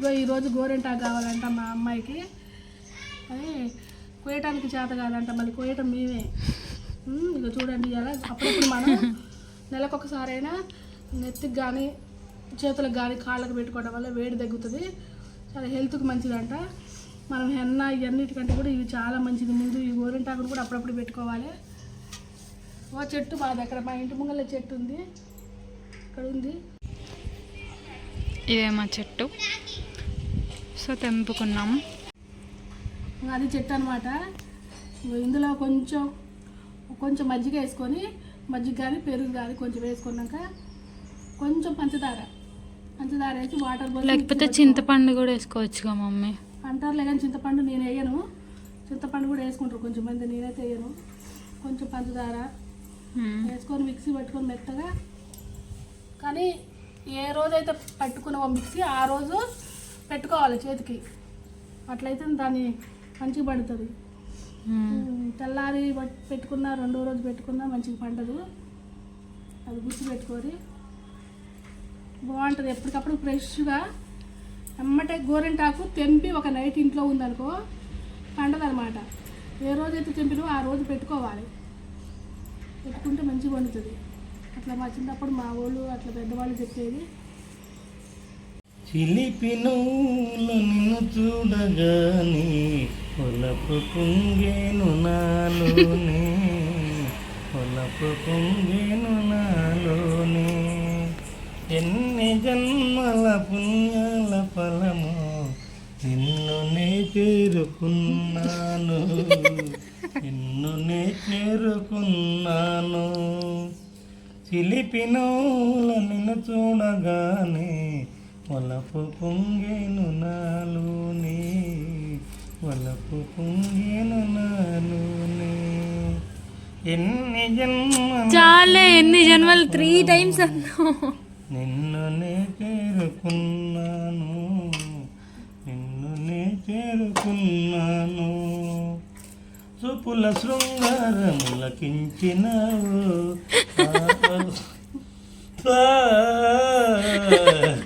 ఇగో ఈరోజు గోరెంటా కావాలంట మా అమ్మాయికి. అని కోయటానికి చేత కాదంట మళ్ళీ కోయటం మేమే. ఉమ్, చూడండి ఇలా అప్పుడప్పుడు మనం నెలకొకసారైనా నెత్తికి కానీ చేతులకు కానీ కాళ్ళకు పెట్టుకోవడం వల్ల వేడి తగ్గుతుంది. చాలా హెల్త్కి మంచిదంట. మనం హెన్న ఇవన్నిటికంటే కూడా ఇవి చాలా మంచిది. ముందు ఈ గోరింటాకును కూడా అప్పుడప్పుడు పెట్టుకోవాలి. ఓ చెట్టు మా దగ్గర మా ఇంటి ముంగల చెట్టు ఉంది. ఇక్కడ ఉంది. ఇదే మా చెట్టు. సో తెంపుకున్నాం. అది చెట్టు అనమాట ఇందులో కొంచెం కొంచెం మజ్జిగ వేసుకొని మజ్జిగ కానీ పెరుగు కానీ కొంచెం వేసుకున్నాక కొంచెం పంచదార. పంచదార వేసి వాటర్ లేకపోతే చింతపండు కూడా వేసుకోవచ్చుగా మమ్మీ. అంటారులే కానీ చింతపండు నేను వేయను. చింతపండు కూడా వేసుకుంటారు కొంచెం మంది నేనైతే వేయను. కొంచెం పంచదార. వేసుకొని మిక్సీ పట్టుకొని మెత్తగా. కానీ ఏ రోజైతే పట్టుకున్నావో మిక్సీ ఆ రోజు పెట్టుకోవాలి చేతికి. అట్లయితే దాన్ని మంచిగా పడుతుంది. తెల్లారి పట్- పెట్టుకున్నా రెండో రోజు పెట్టుకున్నా మంచిగా పండదు. అది గుర్తు పెట్టుకొని బాగుంటుంది ఎప్పటికప్పుడు ఫ్రెష్గా. ఎమ్మటే గోరింటాకు తెంపి ఒక నైట్ ఇంట్లో ఉందనుకో పండదు అనమాట ఏ రోజైతే తెంపినో ఆ రోజు పెట్టుకోవాలి. పెట్టుకుంటే మంచిగా వండుతుంది. అట్లా మా చిన్నప్పుడు మా వాళ్ళు అట్లా పెద్దవాళ్ళు చెప్పేది. చిలిపి నిన్ను చూడగాని పొలపు పొంగేను నాలోనే పొలపు పొంగేను నాలోనే. ఎన్ని జన్మల పుణ్యాల ఫలము నిన్ను నే చేరుకున్నాను నిన్ను నే చేరుకున్నాను. చిలిపినోల నిన్ను చూడగానే వలపు పొంగేను నాలోనే వలపు పొంగేను నాలోనే ఎన్ని జన్మల చాలే ఎన్ని జన్మలు? త్రీ టైమ్స్ అన్నావు. నిన్ను నే చేరుకున్నాను నిన్ను నే చేరుకున్నాను. చూపుల శృంగారములకించినావు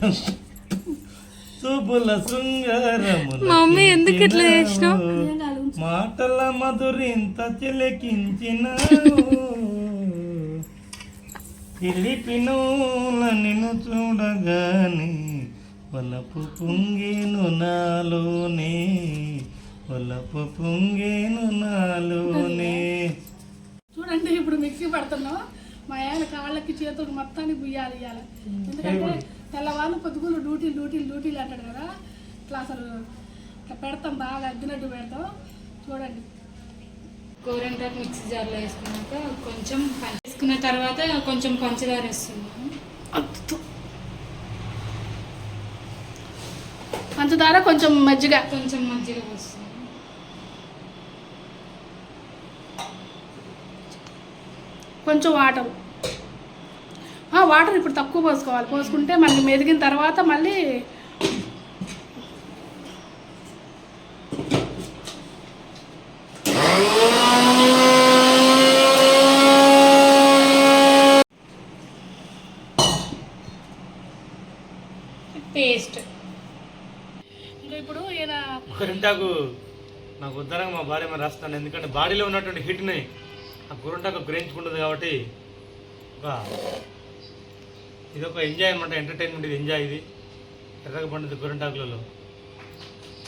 చూపుల శృంగారముల మమ్మీ ఎందుకు ఇట్లా చేసినావు? మాటల మధురింత చిలికించినావు చిలిపినోల నిన్ను చూడగానే వలపు పొంగేను నాలోనే వలపు పొంగేను నాలోనే. చూడండి ఇప్పుడు మిక్సీ పడుతున్నాం మా ఆయన కాళ్ళకి చేతులకు మొత్తానికి బుయ్యాలి ఇవ్వాలి ఎందుకంటే తెల్లవాళ్ళు పొద్దుగులు డ్యూటీలు డ్యూటీలు డ్యూటీలు అంటాడు కదా. ఇట్లా అసలు ఇట్లా పెడతాం బాగా అద్దినట్టు పెడతాం. చూడండి. గోరెంటాకు మిక్సీ జార్లో వేసుకున్నాక కొంచెం పంచ- వేసుకున్న తర్వాత కొంచెం పంచదార వేస్తున్నాను అద్దు. పంచదార కొంచెం మజ్జిగ. కొంచెం మజ్జిగ పోస్తున్నాను కొంచెం వాటర్. వాటర్ ఇప్పుడు తక్కువ పోసుకోవాలి. పోసుకుంటే మళ్ళీ మెదిగిన తర్వాత మళ్ళీ పేస్ట్. ఇంకా ఇప్పుడు ఈయన గురింటాకు నాకు ఉద్దరంగా మా భార్య మరి రాస్తాను. ఎందుకంటే బాడీలో ఉన్నటువంటి హీట్ని ఆ గురింటాకు గ్రహించుకుంటుంది కాబట్టి ఒక ఇది ఒక ఎంజాయ్ అనమాట ఎంటర్టైన్మెంట్ ఇది ఎంజాయ్ ఇది. ఎర్రగా పండుతుంది గురింటాకులలో.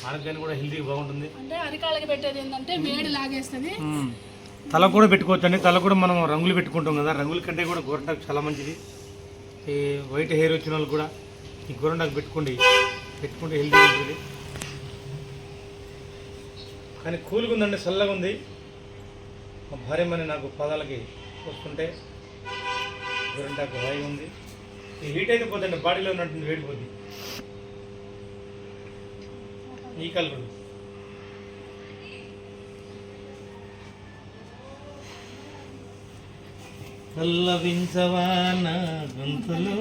ఆరోగ్యానికి కూడా హెల్తీగా బాగుంటుంది. అంటే అరికాళ్ళకి పెట్టేది ఏంటంటే వేడి లాగేస్తుంది. తల కూడా పెట్టుకోవచ్చు అండి. తల కూడా మనం రంగులు పెట్టుకుంటాం కదా. రంగుల కంటే కూడా గోరంటాకు చాలా మంచిది. ఈ వైట్ హెయిర్ వచ్చిన వాళ్ళు కూడా ఈ గోరంటాకు పెట్టుకోండి. పెట్టుకుంటే హెల్తీ ఉంటుంది. కానీ కూల్గా ఉందండి చల్లగా ఉంది. మా భార్యమని నాకు పాదాలకి వస్తుంటే గోరంటాకు హాయిగా ఉంది. హీట్ అయితే పోతుంది బాడీలో ఉన్నట్టుంది వేడిపోద్ది ఈ కలర్ పల్లవించవా నా గొంతులో?